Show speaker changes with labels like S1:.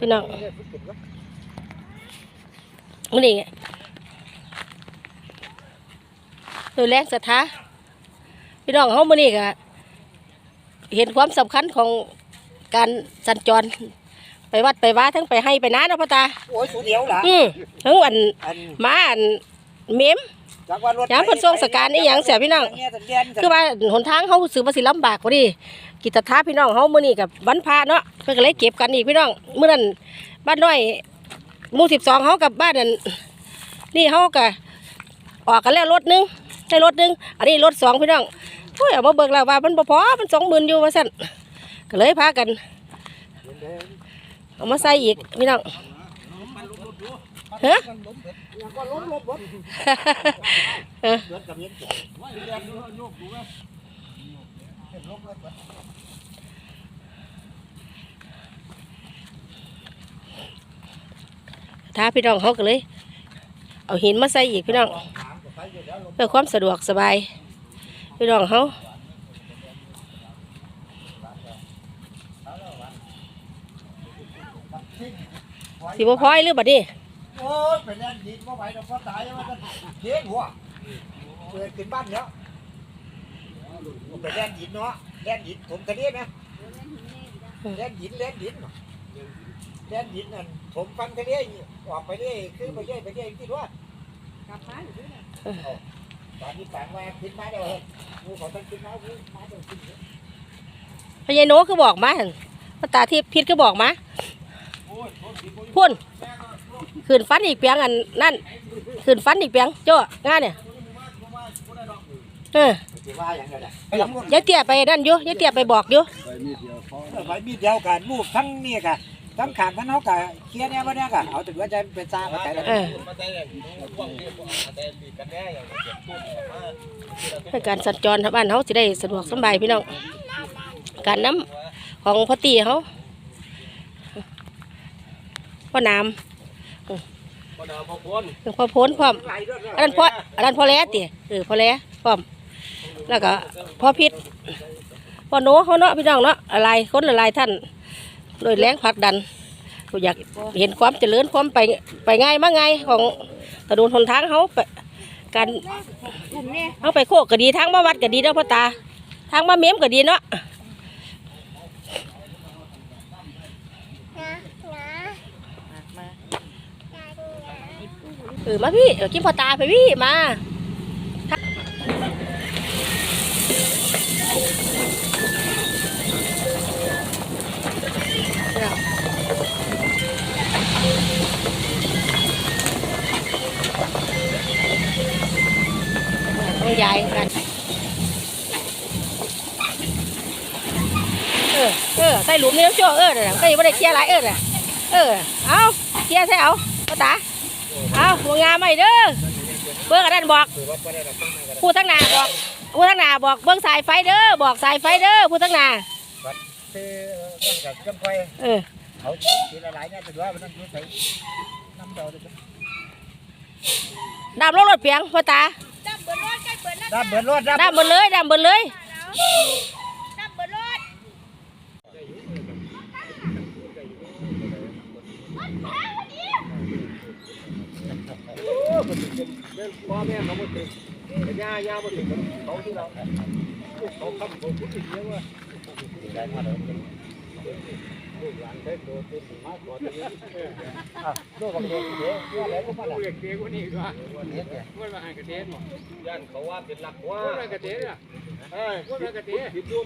S1: พี่น้องมื้อนี้โดยแรงศรัทธาพี่น้องเฮามื้อนี้ก็เห็นความสำคัญของการสัญจร ไปวัดไปว่าทั้งไปให้ไปนาเนาะพ่อตา
S2: โอ้ยสูเดียวล่ะ
S1: อืมทั้งอัน
S2: อัน
S1: มาอันเมม
S2: จากว่ารถ
S1: ยามเพิ่นส่งสการนี่หยังเสียพี่น้องคือว่าหนทางเขาซื้อมาสิลำบากกว่าดิ กิจท้าพี่น้องเขามื้อนี้กับวันพระเนาะเพิ่นก็เลยเก็บกันอีกพี่น้องมื้อนั้นบ้านน้อยหมู่12เขากับบ้านนั้นนี่เขาก็ออกกันแล้วรถนึงได้รถนึงอันนี้รถสองพี่น้องโอ้ยเอามาเบิกแล้วว่ามันบ่พอมัน20,000อยู่ว่าซั่นก็เลยพากันเอามาใส่อีกพี่น้องเฮ้อ
S2: ก็ล้มรถรถ
S1: เออ
S2: รถกับเย็น
S1: ท้าพี่น้องเขาก็เลย เอาหินมาใส่อีกพี่น้องเพื่อความสะดวกสบาย พี่น้องเขาสิบ่พอยหรือบัดนี้
S2: โอ้ยไปแล่นดินมาไหวดอกก็ตายแล้วมันเลี้ยงหัวเกิดขึ้นบ้านเนาะ ไปแล่นดินเนาะแล่นดินผมทะเลนะแล่นดินแล่นดินแล่นดินนั่นผมฟังทะเลออกไปเรื่อยคือไปเรื่อยไปเรื่อยที่ว่ากลับมาอยู่ด้วยนะตอนนี้แปลงว่าขึ้นมาเดี๋ยวกูขอต้องขึ้นมากูมาเดี๋ยวขึ้น
S1: พญายโนคือบอกมาหั่นพ่อตาที่พิษก็บอกมาพุ่นขืนฟันอีกเปียงอันนั่นขืนฟันอีกเปียงโจ้ง่ายเนี่ยเออ
S2: จะว่าอย่างไรล่ะไปหลังรถ
S1: ยายเตี้ยไปนั่นอยู่ยายเตี้ยไปบอกอยู่
S2: ไปมีเดียวกันลูกทั้งนี่กันทั้งขานทั้งเขากับเคลียร์เนี่ยว่าเนี่ยกันเอาถึงว่าจะเป็นซาไปแต่ละ
S1: เออเพื่อการสัญจรทางบ้านเขาจะได้สะดวกสบายพี่น้องการน้ำของพ่อตีเขาพ่อน้ำพ่อพ้นพร้อมอันนั้นพ่ออันนั้นพ่อแล้ตีเออพ่อแล้พร้อม แล้วก็พ่อพิษพ่อโน้เขาเนาะพี่น้องเนาะอะไรคนละลายท่าน โดยแรงผลักดันก็อยากเห็นความเจริญความไปไปง่ายมาง่ายของถนนหนทางเขาไปการเขาไปโคกก็ดีทางมาวัดก็ดีเนาะพ่อตา ทางมาเมมก็ดีเนาะเออมาพี่กินพ่อตาไปพี่มา ต้องยายกันเออเออใส่หลุมนี่น้ำโจ้เออเดี๋ยก็ยังไม่ได้เคลียร์หลายเออน่ะเออเอาเคลียร์ใส่เอาป้าตาเอาหัวงามใหม่เด้อเบิ้งอันนั้นบอกพูดทั้งหนาบอกพูดทั้งหนาบอกเบิ้งสายไฟเด้อบอกสายไฟเด้อพูดทั้งหนา
S2: คือต้องกับเครื่องไฟ
S1: เออ
S2: เขาทีละหลายเนี่ยถือว่ามันต้องใช้น้ำเดาด้วย
S1: ดำลงรถเปียงพ่อตา
S2: ดับ เบิร์รถดับ
S1: ดำหมดเลยดำหมดเลย
S2: พ่อแม่เขาหมดเลยย่าย่าหมดเลยเขาที่เราเขาทำเขาคิดถึงเยอะว่าได้มาแล้วลูกหลานได้โตเต็มมากกว่าตัวนี้ลูกของเด็กเด็กว่าแล้วก็มาแล้ว
S3: เด็กเด็กวันนี้ก็
S2: วันนี้เนี่ย
S3: พูดมาให้กระเทศหมด
S4: ย่านเขาว่าเป็นหลักว่า
S3: พูดมากระเทศอะ
S4: เอ้ย
S3: พูดมากระเทศ
S4: ผิดดู